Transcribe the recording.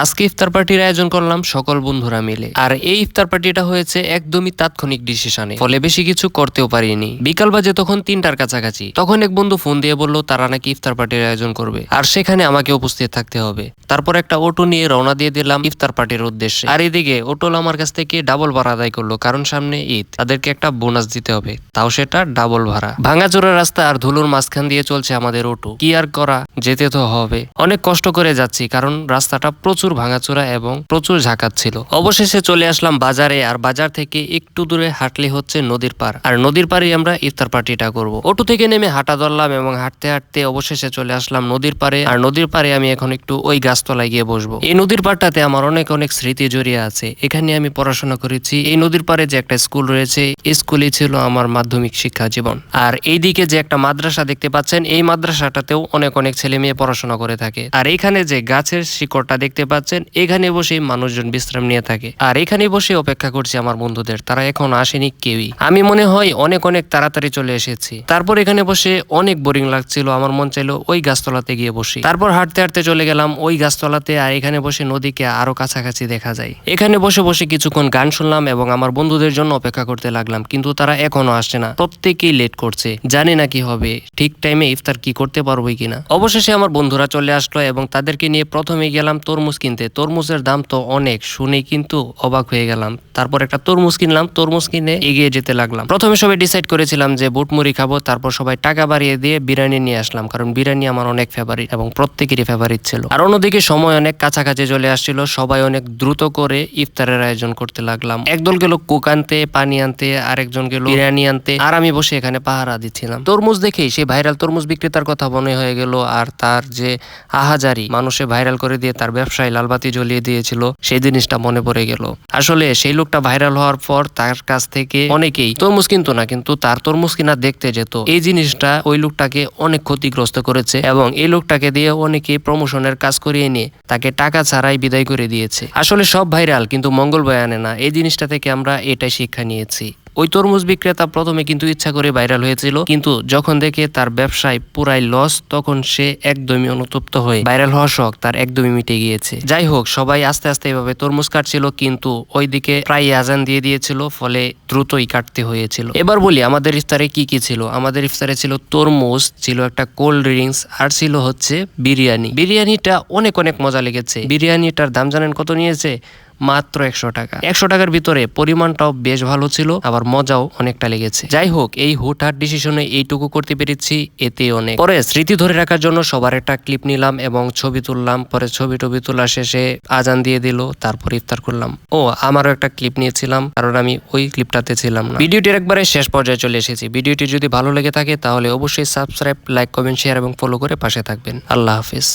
আজকে ইফতার পার্টির আয়োজন করলাম সকল বন্ধুরা মিলে। আর এই ইফতার পার্টিটা হয়েছে একদমই তাৎক্ষণিক ডিসিশনে। ফলে বেশি কিছু করতেও পারিনি। বিকাল বাজে তখন তিনটার কাছাকাছি। তখন এক বন্ধু ফোন দিয়ে বলল, তারা নাকি ইফতার পার্টির আয়োজন করবে? আর সেখানে আমাকে উপস্থিত থাকতে হবে। তারপর একটা অটো নিয়ে রওনা দিয়ে দিলাম ইফতার পার্টির উদ্দেশ্যে। আর এদিকে অটোল আমার কাছ থেকে ডাবল ভাড়া আদায় করল, কারণ সামনে ঈদ। তাদেরকে একটা বোনাস দিতে হবে। তাও সেটা ডাবল ভাড়া। ভাঙাচোরা রাস্তা আর ধুলোর মাঝখান দিয়ে চলছে আমাদের অটো। কি আর করা? যেতে তো হবে। অনেক কষ্ট করে যাচ্ছি, কারণ রাস্তাটা প্রচুর ভাঙাচোরা এবং প্রচুর ঝাঁকাত ছিল। অবশেষে চলে আসলাম বাজারে আর বাজার থেকে একটু দূরে হাঁটলে হচ্ছে নদীর পার আর নদীর পাড়ে আমরা ইফতার পার্টিটা করব। অটো থেকে নেমে হাঁটা ধরলাম এবং হাঁটতে হাঁটতে অবশেষে চলে আসলাম নদীর পারে আর নদীর পারে আমি এখন একটু ওই গাছতলায় গিয়ে বসবো। এই নদীর পাড়টাতে আমার অনেক অনেক স্মৃতি জড়িয়ে আছে। এখানে আমি পড়াশোনা করেছি। এই নদীর পারে যে একটা স্কুল রয়েছে, এই স্কুলই ছিল আমার মাধ্যমিক শিক্ষা জীবন। আর এইদিকে যে একটা মাদ্রাসা দেখতে পাচ্ছেন, এই মাদ্রাসাটাতেও অনেক অনেক ছেলে মেয়ে পড়াশোনা করে থাকে। আর এখানে যে গাছের শিকড়টা দেখতে পাচ্ছেন, এখানে বসে মানুষজন বিশ্রাম নিয়ে থাকে। আর এখানে বসে অপেক্ষা করছি আমার বন্ধুদের, তারা এখন আসেনি কেউই। আমি মনে হয় অনেক অনেক তাড়াতাড়ি চলে এসেছি। তারপর এখানে বসে অনেক বোরিং লাগছিল, আমার মন চাইলো ওই গাছতলাতে গিয়ে বসি। তারপর হাঁটতে হাঁটতে চলে গেলাম ওই গাছতলাতে, আর এখানে বসে নদীকে আরও কাছাকাছি দেখা যায়। এখানে বসে বসে কিছুক্ষণ গান শুনলাম এবং আমার বন্ধুদের জন্য অপেক্ষা করতে লাগলাম, কিন্তু তারা এখনও আসছে না। প্রত্যেকেই লেট করছে, জানি না কি হবে, ঠিক টাইমে ইফতার কি করতে পারব কিনা। অবশেষে আমার বন্ধুরা চলে আসলো এবং তাদেরকে নিয়ে প্রথমে গেলাম তরমুজ কিনতে, তরমুজের দাম তো অনেক শুনে কিন্তু অবাক হয়ে গেলাম। তারপর একটা তরমুজ কিনলাম, তরমুজ কিনে এগিয়ে যেতে লাগলাম। প্রথমে সবাই ডিসাইড করেছিলাম যে বুট মুড়ি খাব, তারপর সবাই টাকা বাড়িয়ে দিয়ে বিরিয়ানি নিয়ে আসলাম, কারণ বিরিয়ানি আমার অনেক ফেভারিট এবং প্রত্যেকেরই ফেভারিট ছিল। আর অন্যদিকে সময় অনেক কাছাকাছি চলে আসছিল, সবাই অনেক দ্রুত করে ইফতারের আয়োজন করতে লাগলাম। একদল গেল কোক আনতে, পানি আনতে, আরেকজন গেল বিরিয়ানি আনতে, আর আমি বসে এখানে পাহারা দিচ্ছিলাম। তরমুজ দেখেই সেই ভাইরাল তরমুজ বিক্রেতার কথা মনে হয়ে গেল, আর তার যে আহাজারি, মানুষে ভাইরাল করে দিয়ে তার ব্যবসায় লালবাতি জ্বলিয়ে দিয়েছিল, সেই জিনিসটা মনে পড়ে গেল। আসলে সেই লোকটা ভাইরাল হওয়ার পর তার কাছ থেকে অনেকেই তরমুজ কিনতো না, কিন্তু তার তরমুজ কিনা দেখতে যেত। এই জিনিসটা ওই লোকটাকে অনেক ক্ষতিগ্রস্ত করেছে এবং এই লোকটাকে দিয়ে অনেকে প্রমোশনের কাজ করিয়ে নিয়ে তাকে টাকা ছাড়াই বিদায় করে দিয়েছে। আসলে সব ভাইরাল কিন্তু মঙ্গল বয় আনে না। এই জিনিসটা থেকে আমরা এটাই শিক্ষা নিয়েছি। ওই তরমুজ বিক্রেতা প্রথমে কিন্তু ইচ্ছা করে ভাইরাল হয়েছিল, কিন্তু যখন দেখে তার ব্যবসায় পুরাই লস তখন সে একদমই অনুতপ্ত হয়ে ভাইরাল হওয়ার শখ তার একদমই মিটে গিয়েছে। যাই হোক, সবাই আস্তে আস্তে এভাবে তরমুজ কাটছিল, কিন্তু ওইদিকে প্রায় আজান দিয়ে দিয়েছিল, ফলে দ্রুতই কাটতে হয়েছিল। এবার বলি, আমাদের ইফতারে কি কি ছিল? আমাদের ইফতারে ছিল তরমুজ, ছিল একটা কোল্ড ড্রিঙ্কস আর ছিল হচ্ছে বিরিয়ানি। বিরিয়ানিটা অনেক অনেক মজা লেগেছে। বিরিয়ানিটার দাম জানেন কত নিয়েছে? মাত্র একশো টাকা। একশো টাকার ভিতরে পরিমাণটাও বেশ ভালো ছিল, আবার মজাও অনেকটা লেগেছে। যাই হোক, এই হুটহাট ডিসিশনে এইটুকু করতে পেরেছি, এতে অনেক। পরে স্মৃতি ধরে রাখার জন্য সবার একটা ক্লিপ নিলাম এবং ছবি তুললাম। পরে ছবি টবি তোলা শেষে আজান দিয়ে দিল, তারপর ইফতার করলাম। ও, আমারও একটা ক্লিপ নিয়েছিলাম, কারণ আমি ওই ক্লিপটাতে ছিলাম না। ভিডিওটির একবারে শেষ পর্যায়ে চলে এসেছি। ভিডিওটি যদি ভালো লেগে থাকে, তাহলে অবশ্যই সাবস্ক্রাইব লাইক কমেন্ট শেয়ার এবং ফলো করে পাশে থাকবেন। আল্লাহ হাফিজ।